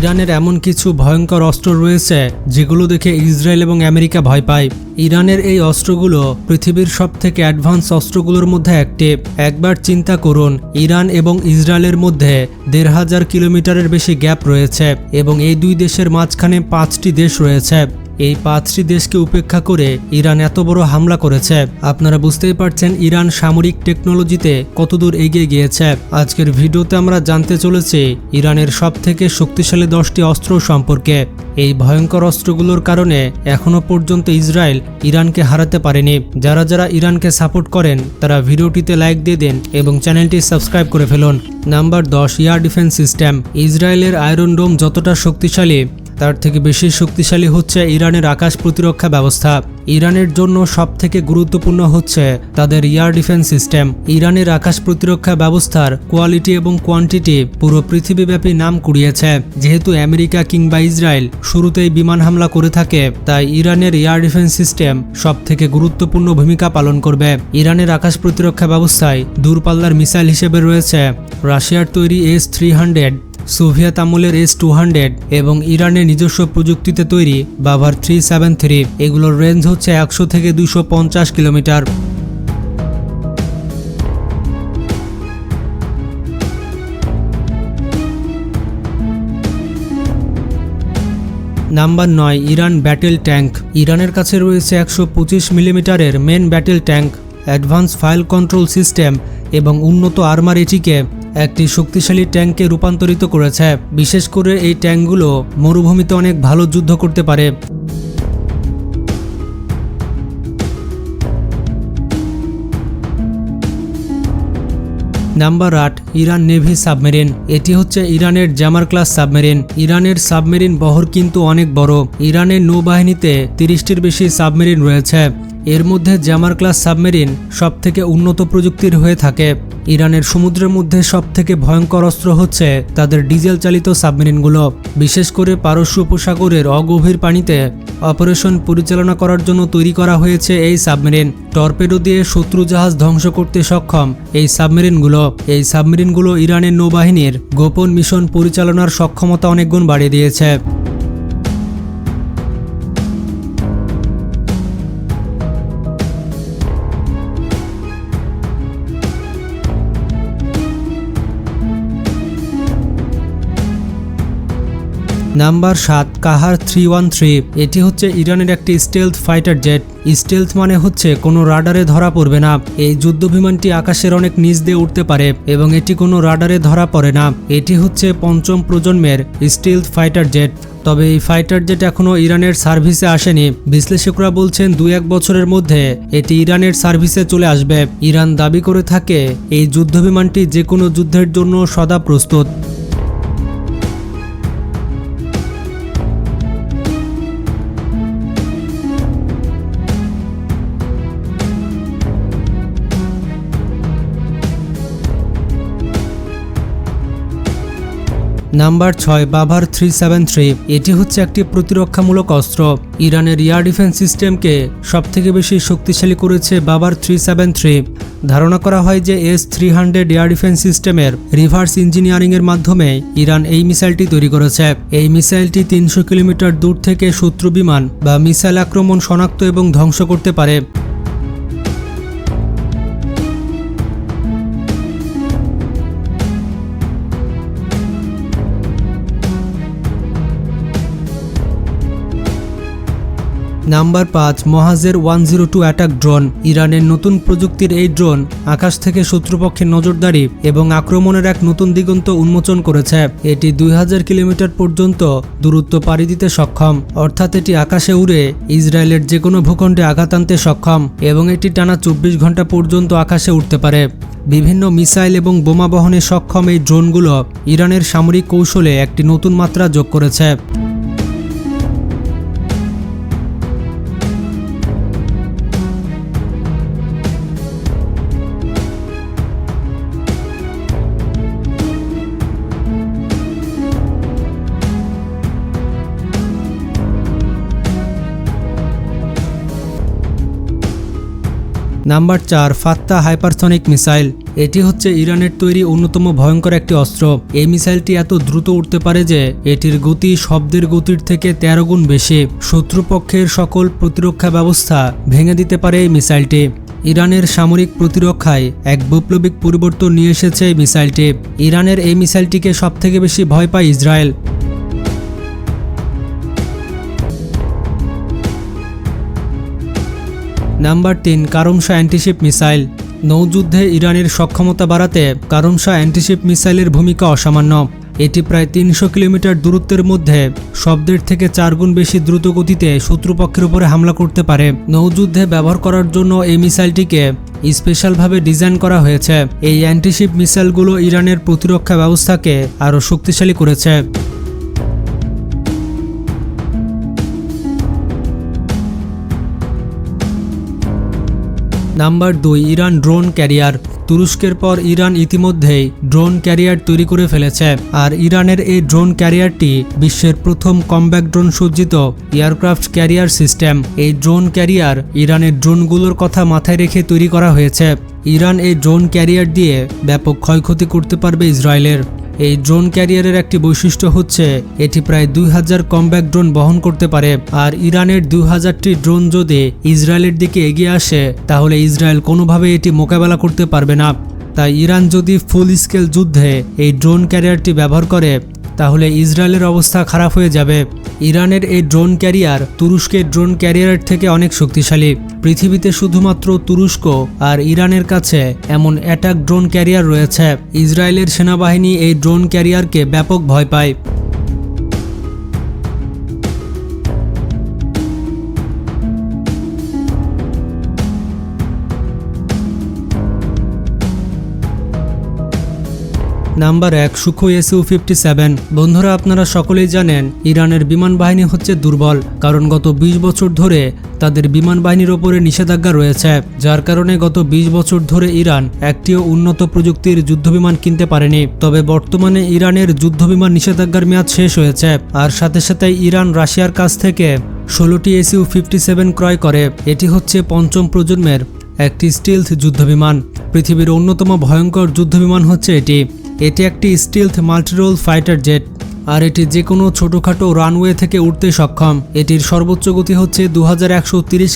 ইরানের এমন কিছু ভয়ঙ্কর অস্ত্র রয়েছে যেগুলো দেখে ইসরায়েল এবং আমেরিকা ভয় পায়। ইরানের এই অস্ত্রগুলো পৃথিবীর সব থেকে অ্যাডভান্স অস্ত্রগুলোর মধ্যে একটি। একবার চিন্তা করুন, ইরান এবং ইসরায়েলের মধ্যে দেড় হাজার কিলোমিটারের বেশি গ্যাপ রয়েছে এবং এই দুই দেশের মাঝখানে পাঁচটি দেশ রয়েছে। এই পাঁচটি দেশকে উপেক্ষা করে ইরান এত বড় হামলা করেছে। আপনারা বুঝতেই পারছেন ইরান সামরিক টেকনোলজিতে কতদূর এগিয়ে গিয়েছে। আজকের ভিডিওতে আমরা জানতে চলেছি ইরানের সব থেকে শক্তিশালী দশটি অস্ত্র সম্পর্কে। এই ভয়ঙ্কর অস্ত্রগুলোর কারণে এখনও পর্যন্ত ইসরায়েল ইরানকে হারাতে পারেনি। যারা যারা ইরানকে সাপোর্ট করেন, তারা ভিডিওটিতে লাইক দিয়ে দেন এবং চ্যানেলটি সাবস্ক্রাইব করে ফেলুন। নাম্বার দশ, এয়ার ডিফেন্স সিস্টেম। ইসরায়েলের আয়রন ডোম যতটা শক্তিশালী তার থেকে বেশি শক্তিশালী হচ্ছে ইরানের আকাশ প্রতিরক্ষা ব্যবস্থা। ইরানের জন্য সবথেকে গুরুত্বপূর্ণ হচ্ছে তাদের এয়ার ডিফেন্স সিস্টেম। ইরানের আকাশ প্রতিরক্ষা ব্যবস্থার কোয়ালিটি এবং কোয়ান্টিটি পুরো পৃথিবীব্যাপী নাম কুড়িয়েছে। যেহেতু আমেরিকা কিংবা ইসরায়েল শুরুতেই বিমান হামলা করে থাকে, তাই ইরানের এয়ার ডিফেন্স সিস্টেম সবথেকে গুরুত্বপূর্ণ ভূমিকা পালন করবে। ইরানের আকাশ প্রতিরক্ষা ব্যবস্থায় দূরপাল্লার মিসাইল হিসেবে রয়েছে রাশিয়ার তৈরি এস থ্রি হান্ড্রেড। সোভিয়েত আমলের এস টু হান্ড্রেড এবং ইরানের নিজস্ব প্রযুক্তিতে তৈরি বাভার থ্রি সেভেন থ্রি, এগুলোর রেঞ্জ হচ্ছে একশো থেকে দুশো পঞ্চাশ কিলোমিটার। নাম্বার নয়, ইরান ব্যাটেল ট্যাঙ্ক। ইরানের কাছে রয়েছে একশো পঁচিশ মিলিমিটারের main battle tank advance fire control system এবং উন্নত আর্মার এটিকে একটি শক্তিশালী ট্যাঙ্কে রূপান্তরিত করেছে। বিশেষ করে এই ট্যাঙ্কগুলো মরুভূমিতে অনেক ভালো যুদ্ধ করতে পারে। নাম্বার আট, ইরান নেভি সাবমেরিন। এটি হচ্ছে ইরানের জামার ক্লাস সাবমেরিন। ইরানের সাবমেরিন বহর কিন্তু অনেক বড়। ইরানের নৌবাহিনীতে তিরিশটির বেশি সাবমেরিন রয়েছে। এর মধ্যে জামার ক্লাস সাবমেরিন সব থেকে উন্নত প্রযুক্তির হয়ে থাকে। ইরানের সমুদ্রের মধ্যে সব থেকে ভয়ঙ্কর অস্ত্র হচ্ছে তাদের ডিজেল চালিত সাবমেরিনগুলো। বিশেষ করে পারস্য উপসাগরের অগভীর পানিতে অপারেশন পরিচালনা করার জন্য তৈরি করা হয়েছে এই সাবমেরিন। টর্পেডো দিয়ে শত্রু জাহাজ ধ্বংস করতে সক্ষম এই সাবমেরিনগুলো। এই সাবমেরিনগুলো ইরানের নৌবাহিনীর গোপন মিশন পরিচালনার সক্ষমতা অনেকগুণ বাড়িয়ে দিয়েছে। নাম্বার সাত, কাহার থ্রি ওয়ান থ্রি। এটি হচ্ছে ইরানের একটি স্টেলথ ফাইটার জেট স্টেলথ মানে হচ্ছে কোনো রাডারে ধরা পড়বে না। এই যুদ্ধ বিমানটি আকাশের অনেক নিচ দিয়ে উঠতে পারে এবং এটি কোনো রাডারে ধরা পড়ে না। এটি হচ্ছে পঞ্চম প্রজন্মের স্টেলথ ফাইটার জেট তবে এই ফাইটার জেট এখনও ইরানের সার্ভিসে আসেনি। বিশ্লেষকরা বলছেন দু এক বছরের মধ্যে এটি ইরানের সার্ভিসে চলে আসবে। ইরান দাবি করে থাকে, এই যুদ্ধ বিমানটি যে কোনো যুদ্ধের জন্য সদা প্রস্তুত। নাম্বার ছয় বাভার থ্রি সেভেন থ্রি। এটি হচ্ছে একটি প্রতিরক্ষামূলক অস্ত্র। ইরানের এয়ার ডিফেন্স সিস্টেমকে সবথেকে বেশি শক্তিশালী করেছে বাবার থ্রি সেভেন থ্রি। ধারণা করা হয় যে S three hundred air defence সিস্টেমের রিভার্স ইঞ্জিনিয়ারিংয়ের মাধ্যমে ইরান এই মিসাইলটি তৈরি করেছে। এই মিসাইলটি তিনশো কিলোমিটার দূর থেকে শত্রু বিমান বা মিসাইল আক্রমণ শনাক্ত এবং ধ্বংস করতে পারে। নাম্বার পাঁচ Mohajer one zero two attack drone. ইরানের নতুন প্রযুক্তির এই ড্রোন আকাশ থেকে শত্রুপক্ষের নজরদারি এবং আক্রমণের এক নতুন দিগন্ত উন্মোচন করেছে। এটি দুই হাজার কিলোমিটার পর্যন্ত দূরত্ব পাড়ি দিতে সক্ষম। অর্থাৎ এটি আকাশে উড়ে ইসরায়েলের যে কোনো ভূখণ্ডে আঘাত আনতে সক্ষম এবং এটি টানা চব্বিশ ঘণ্টা পর্যন্ত আকাশে উঠতে পারে। বিভিন্ন মিসাইল এবং বোমা বহনে সক্ষম এই ড্রোনগুলো ইরানের সামরিক কৌশলে একটি নতুন মাত্রা যোগ করেছে। নাম্বার চার, ফাত্তা হাইপারসনিক মিসাইল। এটি হচ্ছে ইরানের তৈরি অন্যতম ভয়ঙ্কর একটি অস্ত্র। এই মিসাইলটি এত দ্রুত উঠতে পারে যে, এটির গতি শব্দের গতির থেকে তেরো গুণ বেশি। শত্রুপক্ষের সকল প্রতিরক্ষা ব্যবস্থা ভেঙে দিতে পারে এই মিসাইলটি। ইরানের সামরিক প্রতিরক্ষায় এক বৈপ্লবিক পরিবর্তন নিয়ে এসেছে এই মিসাইলটি। ইরানের এই মিসাইলটিকে সবথেকে বেশি ভয় পায় ইসরায়েল। নাম্বার তিন কারমশা অ্যান্টিশিপ মিসাইল। নৌযুদ্ধে ইরানের সক্ষমতা বাড়াতে কারমশা অ্যান্টিশিপ মিসাইলের ভূমিকা অসামান্য। এটি প্রায় তিনশো কিলোমিটার দূরত্বের মধ্যে শব্দের থেকে চারগুণ বেশি দ্রুত গতিতে শত্রুপক্ষের উপরে হামলা করতে পারে। নৌযুদ্ধে ব্যবহার করার জন্য এই মিসাইলটিকে স্পেশালভাবে ডিজাইন করা হয়েছে। এই অ্যান্টিশিপ মিসাইলগুলো ইরানের প্রতিরক্ষা ব্যবস্থাকে আরও শক্তিশালী করেছে। নাম্বার দুই, ইরান ড্রোন ক্যারিয়ার। তুরস্কের পর ইরান ইতিমধ্যেই ড্রোন ক্যারিয়ার তৈরি করে ফেলেছে। আর ইরানের এই ড্রোন ক্যারিয়ারটি বিশ্বের প্রথম কমব্যাক ড্রোন সজ্জিত এয়ারক্রাফট ক্যারিয়ার সিস্টেম। এই ড্রোন ক্যারিয়ার ইরানের ড্রোনগুলোর কথা মাথায় রেখে তৈরি করা হয়েছে। ইরান এই ড্রোন ক্যারিয়ার দিয়ে ব্যাপক ক্ষয়ক্ষতি করতে পারবে ইসরায়েলের। এই ড্রোন ক্যারিয়ারের একটি বৈশিষ্ট্য হচ্ছে, এটি প্রায় দুই হাজার কমব্যাক ড্রোন বহন করতে পারে। আর ইরানের দুই হাজারটি ড্রোন যদি ইসরায়েলের দিকে এগিয়ে আসে, তাহলে ইসরায়েল কোনোভাবে এটি মোকাবেলা করতে পারবে না। তাই ইরান যদি ফুল স্কেল যুদ্ধে এই ড্রোন ক্যারিয়ারটি ব্যবহার করে তাহলে ইসরায়েলের অবস্থা খারাপ হয়ে যাবে। ইরানের এই ড্রোন ক্যারিয়ার তুরস্কের ড্রোন ক্যারিয়ারের থেকে অনেক শক্তিশালী। পৃথিবীতে শুধুমাত্র তুরস্ক আর ইরানের কাছে এমন অ্যাটাক ড্রোন ক্যারিয়ার রয়েছে। ইসরায়েলের সেনাবাহিনী এই ড্রোন ক্যারিয়ারকে ব্যাপক ভয় পায়। নাম্বার এক, সুখো এসইউ ফিফটি সেভেন বন্ধুরা, আপনারা সকলেই জানেন, ইরানের বিমান বাহিনী হচ্ছে দুর্বল, কারণ গত ২০ বছর ধরে তাদের বিমান বাহিনীর ওপরে নিষেধাজ্ঞা রয়েছে, যার কারণে গত ২০ বছর ধরে ইরান একটিও উন্নত প্রযুক্তির যুদ্ধবিমান কিনতে পারেনি। তবে বর্তমানে ইরানের যুদ্ধবিমান নিষেধাজ্ঞার মেয়াদ শেষ হয়েছে, আর সাথে সাথে ইরান রাশিয়ার কাছ থেকে ষোলোটি এসইউ ফিফটি সেভেন ক্রয় করে। এটি হচ্ছে পঞ্চম প্রজন্মের একটি স্টিলথ যুদ্ধবিমান। পৃথিবীর অন্যতম ভয়ঙ্কর যুদ্ধবিমান হচ্ছে এটি। এটি একটি স্টিলথ মাল্টিরোল ফাইটার জেট আর এটি যে কোনো ছোটোখাটো রানওয়ে থেকে উঠতে সক্ষম। এটির সর্বোচ্চ গতি হচ্ছে দু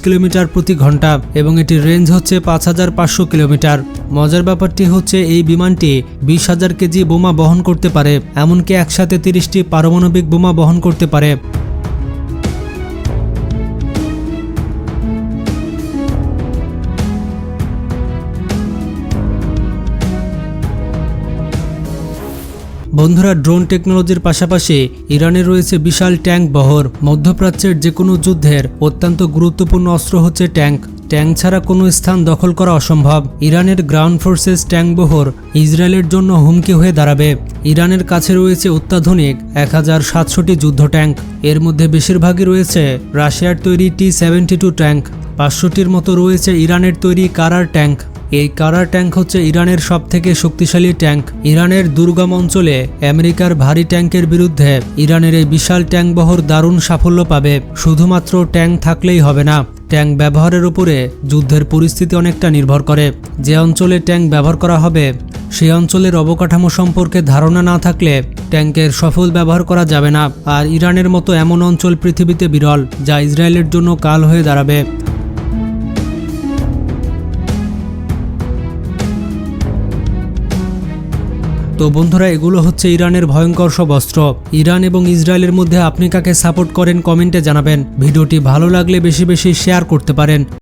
কিলোমিটার প্রতি ঘণ্টা এবং এটির রেঞ্জ হচ্ছে পাঁচ হাজার পাঁচশো কিলোমিটার। মজার ব্যাপারটি হচ্ছে এই বিমানটি বিশ হাজার কেজি বোমা বহন করতে পারে, এমনকি একসাথে তিরিশটি পারমাণবিক বোমা বহন করতে পারে। বন্ধুরা ড্রোন টেকনোলজির পাশাপাশি ইরানে রয়েছে বিশাল ট্যাঙ্ক বহর। মধ্যপ্রাচ্যের যে কোনো যুদ্ধের অত্যন্ত গুরুত্বপূর্ণ অস্ত্র হচ্ছে ট্যাঙ্ক। ট্যাঙ্ক ছাড়া কোনো স্থান দখল করা অসম্ভব। ইরানের গ্রাউন্ড ফোর্সেস ট্যাঙ্ক বহর ইসরায়েলের জন্য হুমকি হয়ে দাঁড়াবে। ইরানের কাছে রয়েছে অত্যাধুনিক এক হাজার সাতশোটি যুদ্ধ ট্যাঙ্ক। এর মধ্যে বেশিরভাগই রয়েছে রাশিয়ার তৈরি টি সেভেন্টি টু ট্যাঙ্ক। পাঁচশোটির মতো রয়েছে ইরানের তৈরি কারার ট্যাঙ্ক। এই কারার ট্যাঙ্ক হচ্ছে ইরানের সব থেকে শক্তিশালী ট্যাঙ্ক। ইরানের দুর্গম অঞ্চলে আমেরিকার ভারী ট্যাঙ্কের বিরুদ্ধে ইরানের এই বিশাল ট্যাঙ্ক বহর দারুণ সাফল্য পাবে। শুধুমাত্র ট্যাঙ্ক থাকলেই হবে না, ট্যাঙ্ক ব্যবহারের উপরে যুদ্ধের পরিস্থিতি অনেকটা নির্ভর করে। যে অঞ্চলে ট্যাঙ্ক ব্যবহার করা হবে সেই অঞ্চলের অবকাঠামো সম্পর্কে ধারণা না থাকলে ট্যাঙ্কের সফল ব্যবহার করা যাবে না। আর ইরানের মতো এমন অঞ্চল পৃথিবীতে বিরল, যা ইসরায়েলের জন্য কাল হয়ে দাঁড়াবে। তো বন্ধুরা, এগুলো হচ্ছে ইরানের ভয়ঙ্কর সব অস্ত্র। ইরান এবং ইসরায়েলের মধ্যে আপনি কাকে সাপোর্ট করেন কমেন্টে জানাবেন। ভিডিওটি ভালো লাগলে বেশি বেশি শেয়ার করতে পারেন।